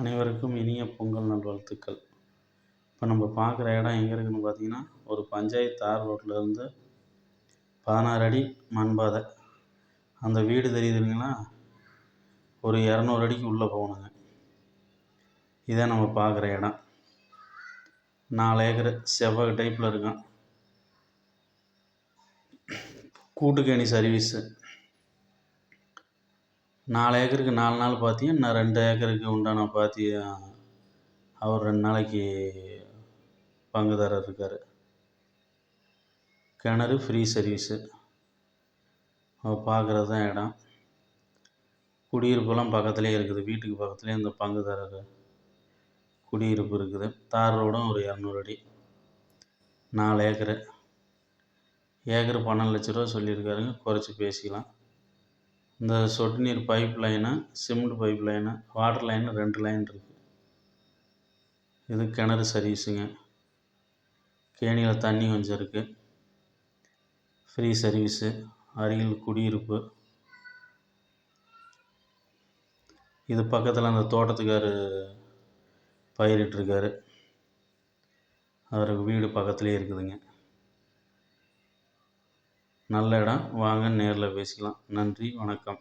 அனைவருக்கும் இனிய பொங்கல் நல்வாழ்த்துக்கள். இப்போ நம்ம பார்க்குற இடம் எங்கே இருக்குதுன்னு பார்த்தீங்கன்னா ஒரு பஞ்சாயத்து தார் ரோட்டில் இருந்து பதினாறு அடி மண்பாதை. அந்த வீடு தெரியுதுங்களா ஒரு இரநூறு அடிக்கு உள்ளே போகணுங்க. இதான் நம்ம பார்க்குற இடம். நாலு ஏக்கர் செவ்வாய் டைப்பில் இருக்கும் கூட்டுக்கேணி சர்வீஸு நாலு ஏக்கருக்கு நாலு நாள் பாத்தியும் இன்னும் ரெண்டு ஏக்கருக்கு உண்டான பாத்தியும் அவர் ரெண்டு நாளைக்கு பங்குதாரர் இருக்கார். கிணறு ஃப்ரீ சர்வீஸு அவர் பார்க்குறது தான் இடம். குடியிருப்புலாம் பக்கத்துலேயே இருக்குது. வீட்டுக்கு பக்கத்துலேயே இந்த பங்குதாரர் குடியிருப்பு இருக்குது. தார் ரோடும் ஒரு இரநூறு அடி. நாலு ஏக்கரு. ஏக்கர் பன்னெண்டு லட்ச ரூபா சொல்லியிருக்காருங்க. குறைச்சி பேசிக்கலாம். இந்த சொட்டு நீர் pipe line cement pipe line water line ரெண்டு லைன் இருக்குது இது கிணறு சர்வீஸுங்க கேணியில் தண்ணி கொஞ்சம் இருக்குது ஃப்ரீ சர்வீஸு அருகில் குடியிருப்பு. இது பக்கத்தில் அந்த தோட்டத்துக்கார் பயிரிட்டிருக்காரு. அவருக்கு வீடு பக்கத்துலேயே இருக்குதுங்க. நல்ல இடம். வாங்க நேரில் பேசிக்கலாம். நன்றி வணக்கம்.